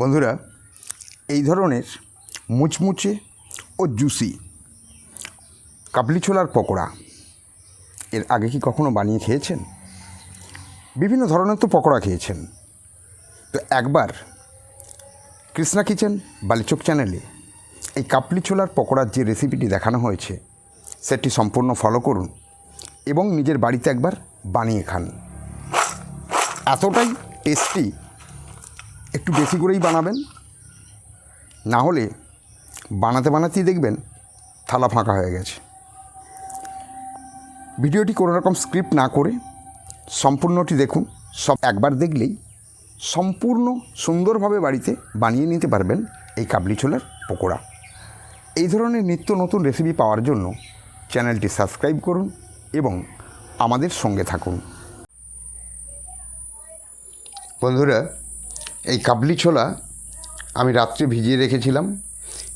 বন্ধুরা, এই ধরনের মুচমুচে ও জুসি কাবলি ছোলার পকোড়া, এর আগে কি কখনো বানিয়ে খেয়েছেন? বিভিন্ন ধরনের তো পকোড়া খেয়েছেন। তো একবার কৃষ্ণা কিচেন বালিচক চ্যানেলে এই কাবলি ছোলার পকোড়ার যে রেসিপিটি দেখানো হয়েছে, সেটি সম্পূর্ণ ফলো করুন এবং নিজের বাড়িতে একবার বানিয়ে খান। এতটাই টেস্টি একটু বেশি করেই বানাবেন। না হলে বানাতে বানাতেই দেখবেন থালা ফাঁকা হয়ে গেছে। ভিডিওটি কোনো রকম স্ক্রিপ্ট না করে সম্পূর্ণটি দেখুন। সব একবার দেখলেই সম্পূর্ণ সুন্দরভাবে বাড়িতে বানিয়ে নিতে পারবেন এই কাবলি ছোলার পকোড়া। এই ধরনের নিত্য নতুন রেসিপি পাওয়ার জন্য চ্যানেলটি সাবস্ক্রাইব করুন এবং আমাদের সঙ্গে থাকুন। বন্ধুরা এই কাবলি ছোলা আমি রাত্রে ভিজিয়ে রেখেছিলাম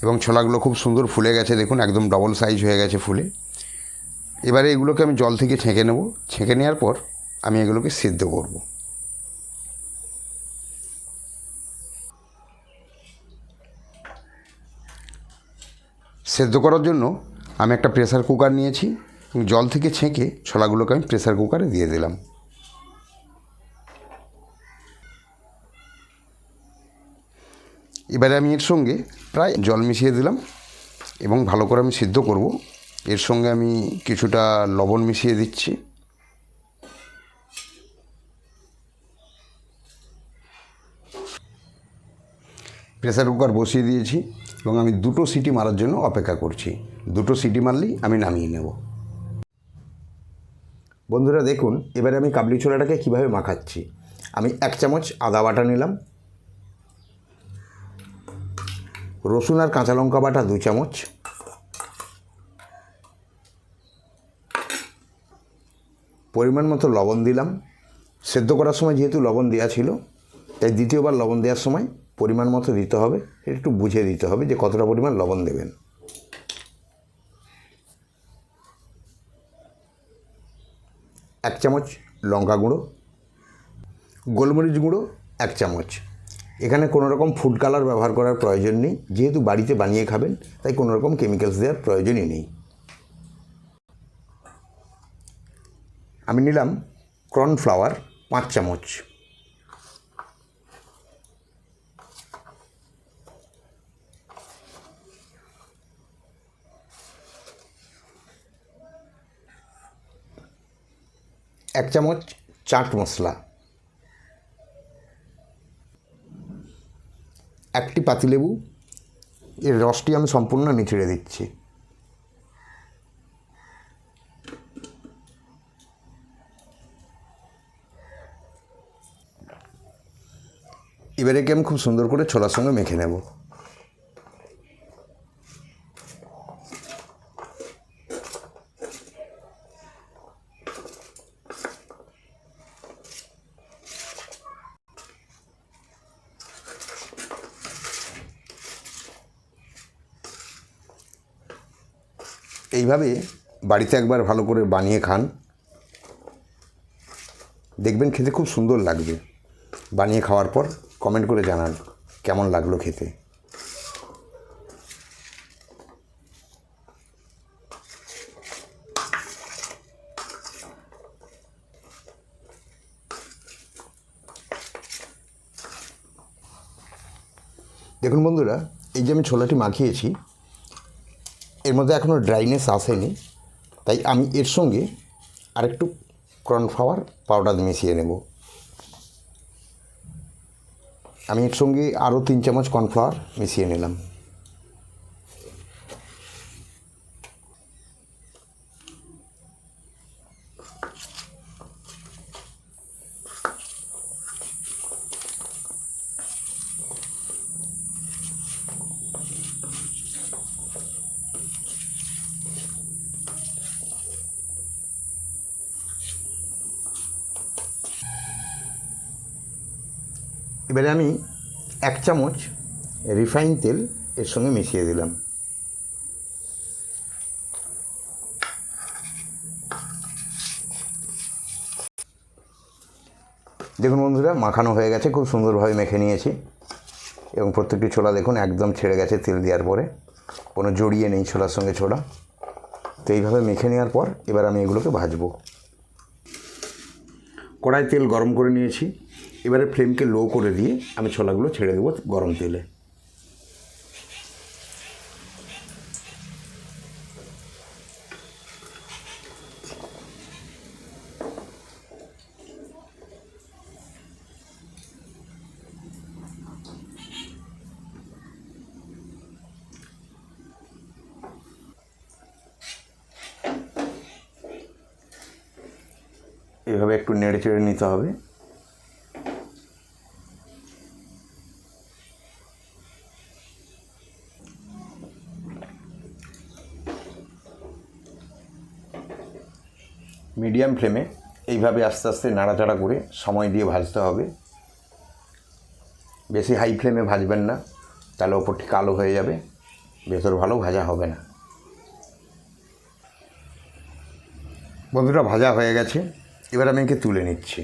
এবং ছোলাগুলো খুব সুন্দর ফুলে গেছে, দেখুন একদম ডবল সাইজ হয়ে গেছে ফুলে। এবারে এগুলোকে আমি জল থেকে ছেঁকে নেব। ছেঁকে নেওয়ার পর আমি এগুলোকে সিদ্ধ করব। সেদ্ধ করার জন্য আমি একটা প্রেসার কুকার নিয়েছি জল থেকে ছেঁকে ছোলাগুলোকে আমি প্রেসার কুকারে দিয়ে দিলাম। এবারে আমি এর সঙ্গে প্রায় জল মিশিয়ে দিলাম এবং ভালো করে আমি সিদ্ধ করব। এর সঙ্গে আমি কিছুটা লবণ মিশিয়ে দিচ্ছি। প্রেসার কুকার বসিয়ে দিয়েছি এবং আমি দুটো সিটি মারার জন্য অপেক্ষা করছি। দুটো সিটি মারলেই আমি নামিয়ে নেব। বন্ধুরা দেখুন, এবারে আমি কাবলি ছোলাটাকে কীভাবে মাখাচ্ছি। আমি এক চামচ আদা বাটা নিলাম। রসুন আর কাঁচা লঙ্কা বাটা দু চামচ। পরিমাণ মতো লবণ দিলাম। সেদ্ধ করার সময় যেহেতু লবণ দেওয়া ছিল, তাই দ্বিতীয়বার লবণ দেওয়ার সময় পরিমাণ মতো দিতে হবে। একটু বুঝে দিতে হবে যে কতটা পরিমাণ লবণ দেবেন। এক চামচ লঙ্কা গুঁড়ো, গোলমরিচ গুঁড়ো, এক চামচ। এখানে কোনো রকম ফুড কালার ব্যবহার করার প্রয়োজন নেই। যেহেতু বাড়িতে বানিয়ে খাবেন, তাই কোনো রকম কেমিক্যালস দেওয়ার প্রয়োজনই নেই। আমি নিলাম কর্নফ্লাওয়ার পাঁচ চামচ। এক চামচ চাট মশলা একটি পাতিলেবু, এর রসটি আমি সম্পূর্ণ নিচড়ে দিচ্ছি। এবারে কি আমি খুব সুন্দর করে ছোলার সঙ্গে মেখে নেব? এইভাবে বাড়িতে একবার ভালো করে বানিয়ে খান। দেখবেন খেতে খুব সুন্দর লাগবে। বানিয়ে খাওয়ার পর কমেন্ট করে জানান কেমন লাগল খেতে। দেখুন বন্ধুরা, এই যে আমি ছোলাটি মাখিয়েছি এর মধ্যে এখনও ড্রাইনেস আসেনি। তাই আমি এর সঙ্গে আরেকটু কর্নফ্লাওয়ার পাউডার মিশিয়ে নেব। আমি এর সঙ্গে আরও তিন চামচ কর্নফ্লাওয়ার মিশিয়ে নিলাম। এবারে আমি এক চামচ রিফাইন তেল এর সঙ্গে মিশিয়ে দিলাম। দেখুন বন্ধুরা, মাখানো হয়ে গেছে, খুব সুন্দরভাবে মেখে নিয়েছি। এবং প্রত্যেকটি ছোলা দেখুন একদম ছেড়ে গেছে তেল দেওয়ার পরে। কোনো জড়িয়ে নেই ছোলার সঙ্গে ছোলা। তো এইভাবে মেখে নেওয়ার পর এবার আমি এগুলোকে ভাজবো। কড়াই তেল গরম করে নিয়েছি। এবারে ফ্লেমকে লো করে দিয়ে আমি ছোলাগুলো ছেড়ে দেবো গরম তেলে। এভাবে একটু নেড়ে চেড়ে নিতে হবে। মিডিয়াম ফ্লেমে এইভাবে আস্তে আস্তে নাড়াচাড়া করে সময় দিয়ে ভাজতে হবে। বেশি হাই ফ্লেমে ভাজবেন না, তাহলে ওপরটি কালো হয়ে যাবে, ভেতর ভালো ভাজা হবে না। বন্ধুরা, ভাজা হয়ে গেছে। এবার আমি একে তুলে নিচ্ছি।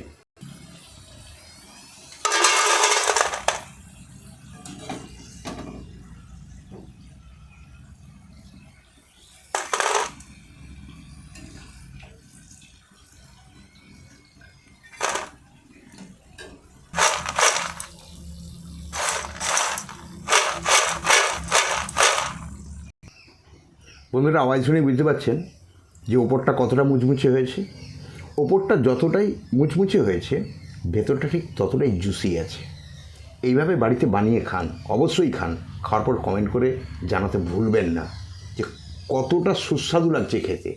বন্ধুরা, আওয়াজ শুনে বুঝতে পারছেন যে ওপরটা কতটা মুচমুচে হয়েছে। ওপরটা যতটাই মুচমুচে হয়েছে, ভেতরটা ঠিক ততটাই জুসি আছে। এইভাবে বাড়িতে বানিয়ে খান, অবশ্যই খান। খাওয়ার পর কমেন্ট করে জানাতে ভুলবেন না যে কতটা সুস্বাদু লাগছে খেতে।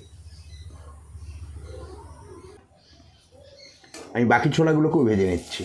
আমি বাকি ছোলাগুলোকেও ভেজে নিচ্ছি।